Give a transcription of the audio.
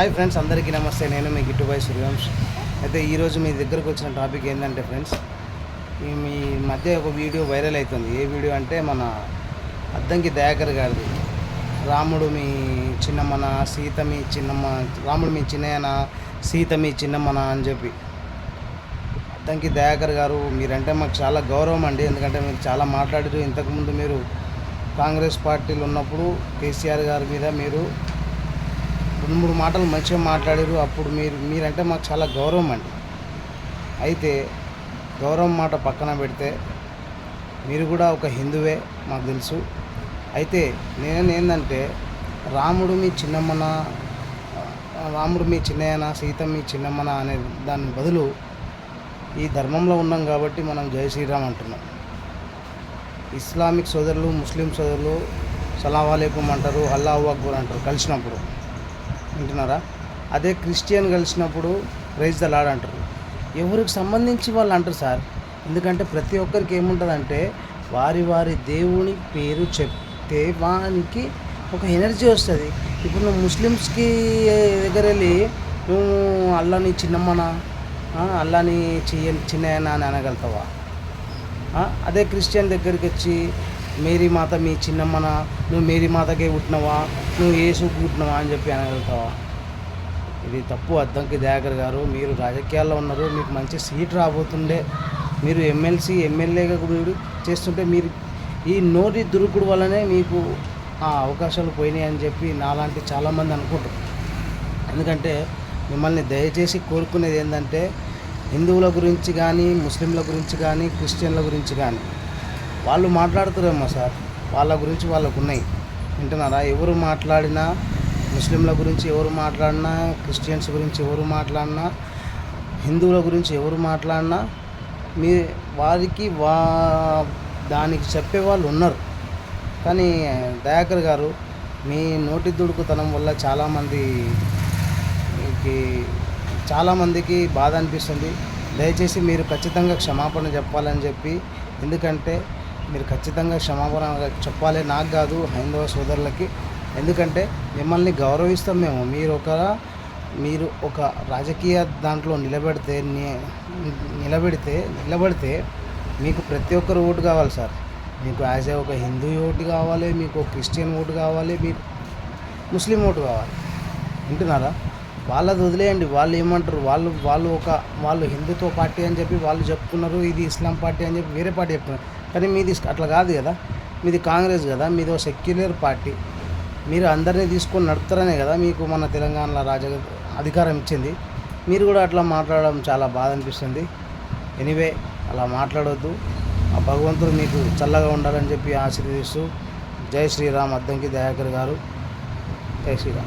Hi friends అందరికీ నమస్తే. నేను మీ గిట్టుబాయ్ సూర్యవంశ్. అయితే ఈరోజు మీ దగ్గరకు వచ్చిన టాపిక్ ఏంటంటే ఫ్రెండ్స్ ఈ మీ మధ్య ఒక వీడియో వైరల్ అవుతుంది ఏ వీడియో అంటే మన అద్దంకి దయాకర్ గారిది. రాముడు మీ చిన్నమ్మన సీత మీ చిన్నమ్మ రాముడు మీ చిన్నయ్యన సీత మీ చిన్నమ్మన అని చెప్పి. అద్దంకి దయాకర్ గారు మీరంటే మాకు చాలా గౌరవం అండి. ఎందుకంటే మీరు చాలా మాట్లాడారు ఇంతకుముందు మీరు కాంగ్రెస్ పార్టీలు ఉన్నప్పుడు కేసీఆర్ గారి మీద మీరు రెండు మూడు మాటలు మంచిగా మాట్లాడారు. అప్పుడు మీరు మీరంటే మాకు చాలా గౌరవం అండి. అయితే గౌరవం మాట పక్కన పెడితే మీరు కూడా ఒక హిందువే మాకు తెలుసు. అయితే నేను ఏంటంటే రాముడు మీ చిన్నమ్మన రాముడు మీ చిన్నయ్యన సీత మీ చిన్నమ్మన అనే దాని బదులు ఈ ధర్మంలో ఉన్నాం కాబట్టి మనం జై శ్రీరామ్ అంటున్నాం. ఇస్లామిక్ సోదరులు ముస్లిం సోదరులు సలాం అలైకుం అంటారు అల్లా అక్బర్ అంటారు కలిసినప్పుడు. వింటున్నారా అదే క్రిస్టియన్ కలిసినప్పుడు ప్రైజ్ ద లాడ్ అంటారు. ఎవరికి సంబంధించి వాళ్ళు అంటారు సార్? ఎందుకంటే ప్రతి ఒక్కరికి ఏముంటుందంటే వారి వారి దేవుని పేరు చెప్తే వానికి ఒక ఎనర్జీ వస్తుంది. ఇప్పుడు నువ్వు ముస్లిమ్స్కి దగ్గర వెళ్ళి నువ్వు అల్లాని చిన్నమ్మనా? అల్లాని చిన్న చిన్నయ్యన అని అనగలుగుతావా? అదే క్రిస్టియన్ దగ్గరికి వచ్చి మేరీ మాత మీ చిన్నమ్మన? నువ్వు మేరీ మాతకే పుట్టినవా? నువ్వు ఏసు పుట్టినవా అని చెప్పి అనగలుగుతావా? ఇది తప్పు అద్దంకి దయాకర్ గారు. మీరు రాజకీయాల్లో ఉన్నారు. మీకు మంచి సీట్ రాబోతుండే. మీరు ఎమ్మెల్సీ ఎమ్మెల్యేగా కూడా చేస్తుంటే మీరు ఈ నోటి దురుకుడు వల్లనే మీకు ఆ అవకాశాలు పోయినాయి అని చెప్పి నాలాంటి చాలామంది అనుకుంటారు. ఎందుకంటే మిమ్మల్ని దయచేసి కోరుకునేది ఏంటంటే హిందువుల గురించి కానీ ముస్లింల గురించి కానీ క్రిస్టియన్ల గురించి కానీ వాళ్ళు మాట్లాడుతారేమో సార్. వాళ్ళ గురించి వాళ్ళకు ఉన్నాయి వింటున్నారా? ఎవరు మాట్లాడినా ముస్లింల గురించి ఎవరు మాట్లాడినా క్రిస్టియన్స్ గురించి ఎవరు మాట్లాడినా హిందువుల గురించి ఎవరు మాట్లాడినా మీ వారికి వా దానికి చెప్పే వాళ్ళు ఉన్నారు. కానీ దయాకర్ గారు మీ నోటి దుడుకుతనం వల్ల చాలామంది చాలామందికి బాధ అనిపిస్తుంది. దయచేసి మీరు ఖచ్చితంగా క్షమాపణ చెప్పాలని చెప్పి ఎందుకంటే మీరు ఖచ్చితంగా క్షమాపణ చెప్పాలి. నాకు కాదు హైందవ సోదరులకి. ఎందుకంటే మిమ్మల్ని గౌరవిస్తాం మేము. మీరు ఒక మీరు ఒక రాజకీయ దాంట్లో నిలబెడితే నిలబెడితే నిలబడితే మీకు ప్రతి ఒక్కరు ఓటు కావాలి సార్. మీకు యాజ్ ఏ ఒక హిందూ ఓటు కావాలి మీకు ఒక క్రిస్టియన్ ఓటు కావాలి మీకు ముస్లిం ఓటు కావాలి. వింటున్నారా? వాళ్ళది వదిలేయండి. వాళ్ళు ఏమంటారు? వాళ్ళు వాళ్ళు ఒక వాళ్ళు హిందుత్వ పార్టీ అని చెప్పి వాళ్ళు చెప్తున్నారు. ఇది ఇస్లాం పార్టీ అని చెప్పి వేరే పార్టీ చెప్తున్నారు. కానీ మీది అట్లా కాదు కదా. మీది కాంగ్రెస్ కదా. మీది ఒక సెక్యులర్ పార్టీ. మీరు అందరినీ తీసుకొని నడుపుతారనే కదా మీకు మన తెలంగాణలో రాజ అధికారం ఇచ్చింది. మీరు కూడా అట్లా మాట్లాడడం చాలా బాధ అనిపిస్తుంది. ఎనీవే అలా మాట్లాడొద్దు. ఆ భగవంతుడు మీకు చల్లగా ఉండాలని చెప్పి ఆశీర్వదిస్తూ జై శ్రీరామ్ అద్దంకి దయాకర్ గారు. జై శ్రీరామ్.